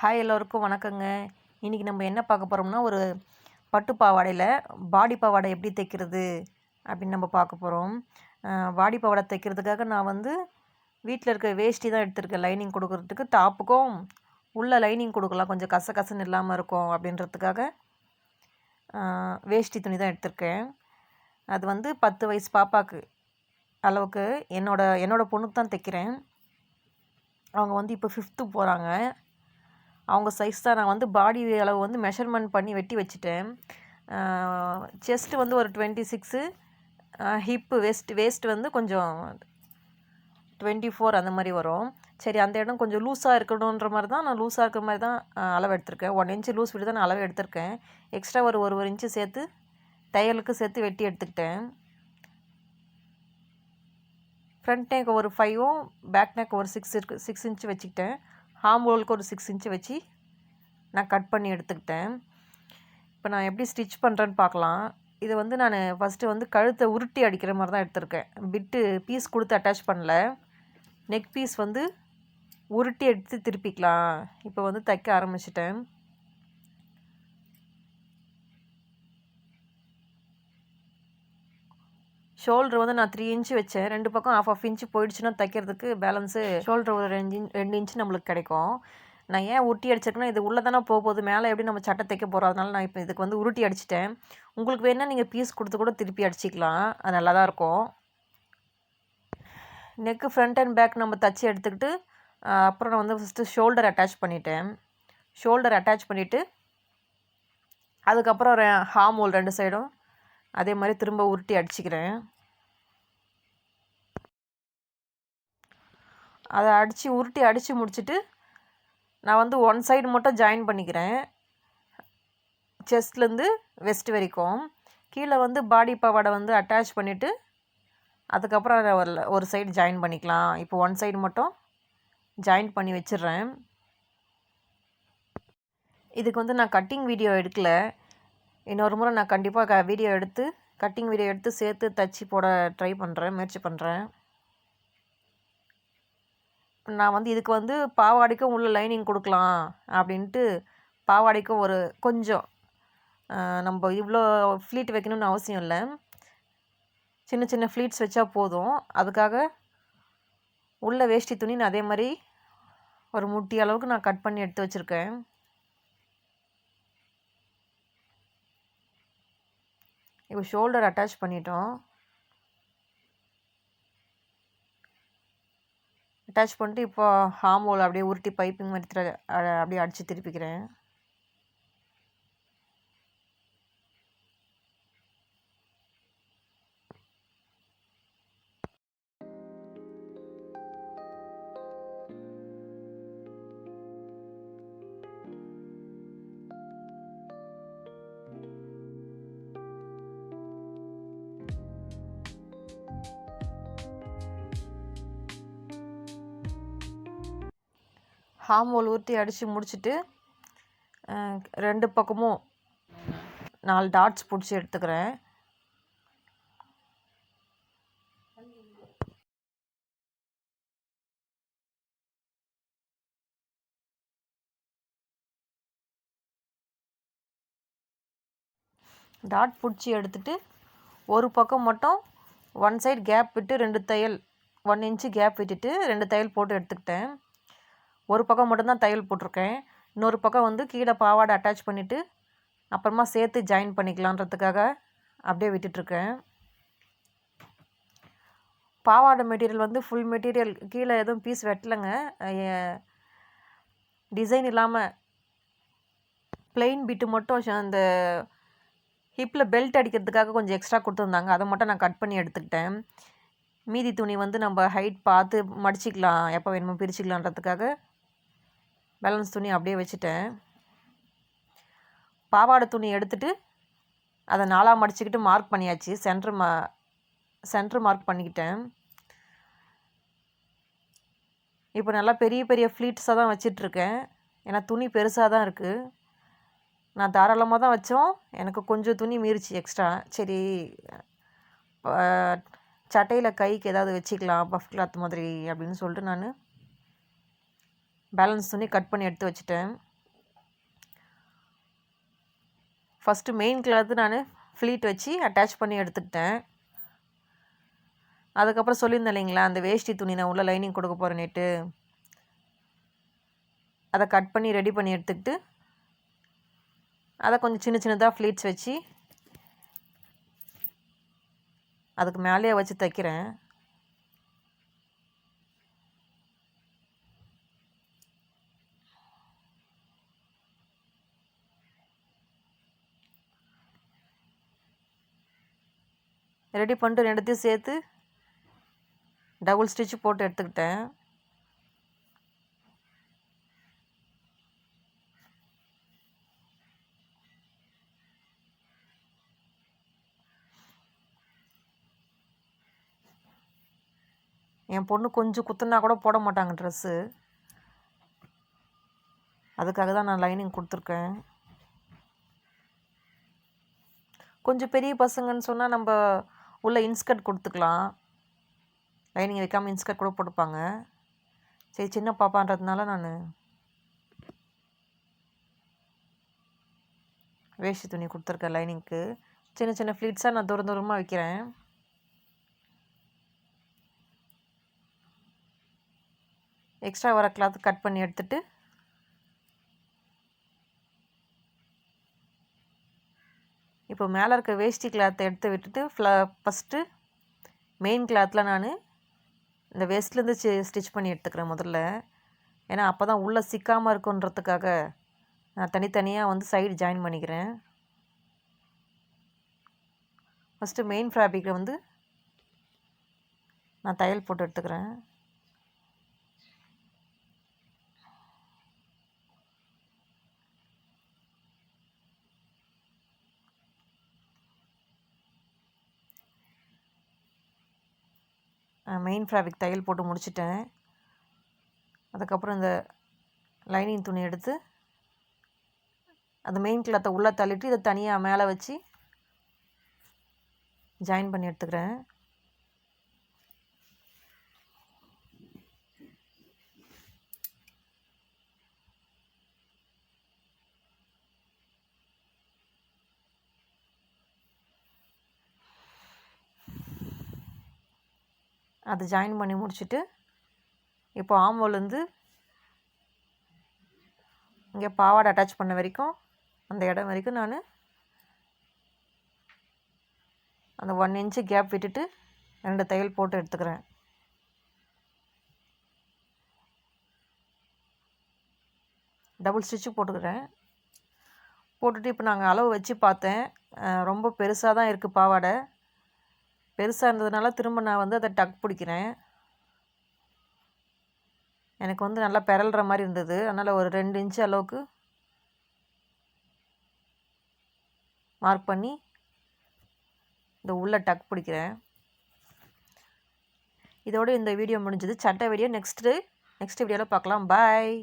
Hi எல்லோருக்கும் வணக்கங்க. இன்றைக்கி நம்ம என்ன பார்க்க போகிறோம்னா ஒரு பட்டு பாவாடையில் பாடி பாவாடை எப்படி தைக்கிறது அப்படின்னு நம்ம பார்க்க போகிறோம் பாடி பாவாடை தைக்கிறதுக்காக நான் வந்து வீட்டில் இருக்க வேஷ்டி தான் எடுத்திருக்கேன். லைனிங் கொடுக்குறதுக்கு டாப்புக்கும் உள்ள லைனிங் கொடுக்கலாம். கொஞ்சம் கச கசன்னு இல்லாமல் இருக்கும் அப்படின்றதுக்காக வேஷ்டி துணி தான் எடுத்திருக்கேன். அது வந்து பத்து வயசு பாப்பாவுக்கு அளவுக்கு என்னோட என்னோடய பொண்ணுக்கு தான் தைக்கிறேன். அவங்க வந்து இப்போ ஃபிஃப்த்து போகிறாங்க அவங்க சைஸ் தான். நான் வந்து பாடி அளவு வந்து மெஷர்மெண்ட் பண்ணி வெட்டி வச்சுட்டேன். செஸ்ட்டு வந்து ஒரு twenty six hip waist waist வந்து கொஞ்சம் டுவெண்ட்டி ஃபோர் அந்த மாதிரி வரும். சரி அந்த இடம் கொஞ்சம் லூஸாக இருக்கணுன்ற மாதிரி தான் நான் லூஸாக இருக்கிற மாதிரி தான் அளவு எடுத்திருக்கேன். ஒன் இன்ச்சு லூஸ் விட்டு தான் நான் அளவு எடுத்திருக்கேன். எக்ஸ்ட்ரா ஒரு ஒரு ஒரு இன்ச்சு சேர்த்து தையலுக்கு சேர்த்து வெட்டி எடுத்துக்கிட்டேன். ஃப்ரண்ட் நெக் ஒரு ஃபைவும் பேக் நெக் ஒரு சிக்ஸ் இருக்கு சிக்ஸ் இன்ச்சு வச்சுக்கிட்டேன். ஹாம்போலுக்கு ஒரு சிக்ஸ் இன்ச்சு வச்சு நான் கட் பண்ணி எடுத்துக்கிட்டேன். இப்போ நான் எப்படி ஸ்டிச் பண்ணுறேன்னு பார்க்கலாம். இது வந்து நான் ஃபஸ்ட்டு வந்து கழுத்தை உருட்டி அடிக்கிற மாதிரி தான் எடுத்திருக்கேன். பிட்டு பீஸ் கொடுத்து அட்டாச் பண்ணல. நெக் பீஸ் வந்து உருட்டி எடுத்து திருப்பிக்கலாம். இப்போ வந்து தைக்க ஆரம்பிச்சிட்டேன். ஷோல்டர் வந்து நான் த்ரீ இன்ச்சு வச்சேன். ரெண்டு பக்கம் ஆஃப் ஆஃப் இன்ச்சு போயிடுச்சுன்னா தைக்கிறதுக்கு பேலன்ஸு ஷோல்டர் ஒரு ரெண்டு ரெண்டு இன்ச்சு நம்மளுக்கு கிடைக்கும். நான் ஏன் உருட்டி அடிச்சிருக்கேன்னா இது உள்ளே தானே போக போகுது மேலே எப்படி நம்ம சட்டை தைக்க போகிறோம் அதனால நான் இப்போ இதுக்கு வந்து உருட்டி அடிச்சிட்டேன். உங்களுக்கு வேணால் நீங்கள் பீஸ் கொடுத்து கூட திருப்பி அடிச்சிக்கலாம். அது நல்லா தான் இருக்கும். நெக்கு ஃப்ரண்ட் அண்ட் பேக் நம்ம தச்சு எடுத்துக்கிட்டு அப்புறம் நான் வந்து ஃபஸ்ட்டு ஷோல்டர் அட்டாச் பண்ணிட்டேன். ஷோல்டர் அட்டாச் பண்ணிவிட்டு அதுக்கப்புறம் ஹார்ம் ஹோல் ரெண்டு சைடும் அதே மாதிரி திரும்ப உருட்டி அடிச்சுக்கிறேன். அதை அடித்து உருட்டி அடித்து முடிச்சுட்டு நான் வந்து ஒன் சைடு மட்டும் ஜாயின் பண்ணிக்கிறேன். செஸ்ட்லேருந்து வெஸ்ட் வரைக்கும். கீழே வந்து பாடி பாவாடை வந்து அட்டாச் பண்ணிவிட்டு அதுக்கப்புறம் ஒரு ஒரு சைடு ஜாயின் பண்ணிக்கலாம். இப்போ ஒன் சைடு மட்டும் ஜாயின் பண்ணி வச்சிடுறேன். இதுக்கு வந்து நான் கட்டிங் வீடியோ எடுக்கல. இன்னொரு முறை நான் கண்டிப்பாக க வீடியோ எடுத்து கட்டிங் வீடியோ எடுத்து சேர்த்து தச்சு போட ட்ரை பண்ணுறேன் முயற்சி பண்ணுறேன் நான் வந்து இதுக்கு வந்து பாவாடைக்கும் உள்ள லைனிங் கொடுக்கலாம் அப்படின்ட்டு பாவாடைக்கும் ஒரு கொஞ்சம் நம்ம இவ்வளோ ஃப்ளீட் வைக்கணும்னு அவசியம் இல்லை. சின்ன சின்ன ஃப்ளீட்ஸ் வச்சா போதும். அதுக்காக உள்ள வேஷ்டி துணி நான் அதே மாதிரி ஒரு முட்டி அளவுக்கு நான் கட் பண்ணி எடுத்து வச்சுருக்கேன். இப்போ ஷோல்டர் அட்டாச் பண்ணிட்டோம். அட்டாச் பண்ணிட்டு இப்போ ஹோல் அப்படியே உருட்டி பைப்பிங் மாதிரி அப்படியே அடித்து திருப்பிக்கிறேன். ஹார்மோல் ஊற்றி அடித்து முடிச்சுட்டு ரெண்டு பக்கமும் நாலு டாட்ஸ் பிடிச்சி எடுத்துக்கிறேன். டாட் பிடிச்சி எடுத்துட்டு ஒரு பக்கம் மட்டும் ஒன் சைடு கேப் விட்டு ரெண்டு தையல் ஒன் இன்ச்சு கேப் விட்டுட்டு ரெண்டு தையல் போட்டு எடுத்துக்கிட்டேன். ஒரு பக்கம் மட்டும்தான் தையல் போட்டிருக்கேன். இன்னொரு பக்கம் வந்து கீழே பாவாடை அட்டாச் பண்ணிவிட்டு அப்புறமா சேர்த்து ஜாயின் பண்ணிக்கலான்றதுக்காக அப்படியே விட்டுட்ருக்கேன் பாவாடை மெட்டீரியல் வந்து ஃபுல் மெட்டீரியல் கீழே எதுவும் பீஸ் வெட்டலைங்க. டிசைன் இல்லாமல் பிளெயின் பிட்டு மட்டும் அந்த ஹிப்பில் பெல்ட் அடிக்கிறதுக்காக கொஞ்சம் எக்ஸ்ட்ரா கொடுத்துருந்தாங்க. அதை மட்டும் நான் கட் பண்ணி எடுத்துக்கிட்டேன். மீதி துணி வந்து நம்ம ஹைட் பார்த்து மடிச்சிக்கலாம். எப்போ வேணுமோ பிரிச்சுக்கலான்றதுக்காக பேலன்ஸ் துணி அப்படியே வச்சுட்டேன். பாவாடை துணி எடுத்துகிட்டு அதை நாலாக மடிச்சுக்கிட்டு மார்க் பண்ணியாச்சு. சென்ட்ரு மா சென்ட்ரு மார்க் பண்ணிக்கிட்டேன். இப்போ நல்லா பெரிய பெரிய ஃப்ளீட்ஸாக தான் வச்சிட்ருக்கேன். ஏன்னா துணி பெருசாக தான் இருக்குது நான் தாராளமாக தான் வச்சோம். எனக்கு கொஞ்சம் துணி மீறிச்சு எக்ஸ்ட்ரா சரி சட்டையில் கைக்கு ஏதாவது வச்சுக்கலாம் பஃப் கிளாத் மாதிரி அப்படின்னு சொல்லிட்டு நான் பேலன்ஸ் துணி கட் பண்ணி எடுத்து வச்சுட்டேன். ஃபஸ்ட்டு மெயின் கிளாத்து நான் ஃப்ளீட் வச்சு அட்டாச் பண்ணி எடுத்துக்கிட்டேன். அதுக்கப்புறம் சொல்லியிருந்தேன் இல்லைங்களா அந்த வேஷ்டி துணி நான் உள்ளே லைனிங் கொடுக்க போகிறேன்ட்டு அதை கட் பண்ணி ரெடி பண்ணி எடுத்துக்கிட்டு அதை கொஞ்சம் சின்ன சின்னதாக ஃப்ளீட்ஸ் வச்சு அதுக்கு மேலேயே வச்சு தைக்கிறேன். ரெடி பண்ணிட்டு ரெண்டுத்தையும் சேர்த்து டபுள் ஸ்டிச் போட்டு எடுத்துக்கிட்டேன். என் பொண்ணு கொஞ்சம் குத்துனா கூட போட மாட்டாங்க ட்ரெஸ்ஸு. அதுக்காக தான் நான் லைனிங் கொடுத்துருக்கேன். கொஞ்சம் பெரிய பசங்கன்னு சொன்னால் நம்ம உள்ளே இன்ஸ்கர்ட் கொடுத்துக்கலாம். லைனிங் வைக்காமல் இன்ஸ்கர்ட் கூட போட்டுப்பாங்க. சரி சின்ன பாப்பான்றதுனால நான் வேஷ்டி துணி கொடுத்துருக்கேன் லைனிங்க்கு. சின்ன சின்ன ஃப்ளீட்ஸாக நான் தூரம் தூரமாக வைக்கிறேன். எக்ஸ்ட்ரா வர கிளாத் கட் பண்ணி எடுத்துகிட்டு இப்போ மேலே இருக்க வேஷ்டி கிளாத்தை எடுத்து விட்டுட்டு ஃப்ள ஃபஸ்ட்டு மெயின் கிளாத்தில் நான் இந்த வேஸ்ட்லேருந்து ஸ்டிச் பண்ணி எடுத்துக்கிறேன் முதல்ல. ஏன்னா அப்போ தான் உள்ளே சிக்காமல் இருக்குன்றதுக்காக நான் தனித்தனியாக வந்து சைடு ஜாயின் பண்ணிக்கிறேன். ஃபஸ்ட்டு மெயின் ஃபேப்ரிக்கில் வந்து நான் தையல் போட்டு எடுத்துக்கிறேன். மெயின் ஃபேப்ரிக் தையல் போட்டு முடிச்சிட்டேன். அதுக்கப்புறம் இந்த லைனிங் துணி எடுத்து அந்த மெயின் கிளாத்தை உள்ளே தள்ளிட்டு இதை தனியாக மேலே வச்சு ஜாயின் பண்ணி எடுத்துக்கிறேன். அது ஜாயின் பண்ணி முடிச்சுட்டு இப்போ ஆம்போலேருந்து இங்கே பாவாடை அட்டாச் பண்ண வரைக்கும் அந்த இடம் வரைக்கும் நான் அந்த ஒன் இன்ச்சு கேப் விட்டுட்டு ரெண்டு தையல் போட்டு எடுத்துக்கிறேன். டபுள் ஸ்டிச்சு போட்டுக்கிறேன். போட்டுட்டு இப்போ நாங்கள் அளவு வச்சு பார்த்தேன். ரொம்ப பெருசாக தான் இருக்குது பாவாடை. பெருசாக இருந்ததுனால திரும்ப நான் வந்து அதை டக் பிடிக்கிறேன். எனக்கு வந்து நல்லா பெரல்ற மாதிரி இருந்தது. அதனால் ஒரு ரெண்டு இன்ச்சு அளவுக்கு மார்க் பண்ணி இந்த உள்ளே டக் பிடிக்கிறேன். இதோடு இந்த வீடியோ முடிஞ்சது. சட்டை வீடியோ நெக்ஸ்ட்டு நெக்ஸ்ட் வீடியோவில் பார்க்கலாம். பாய்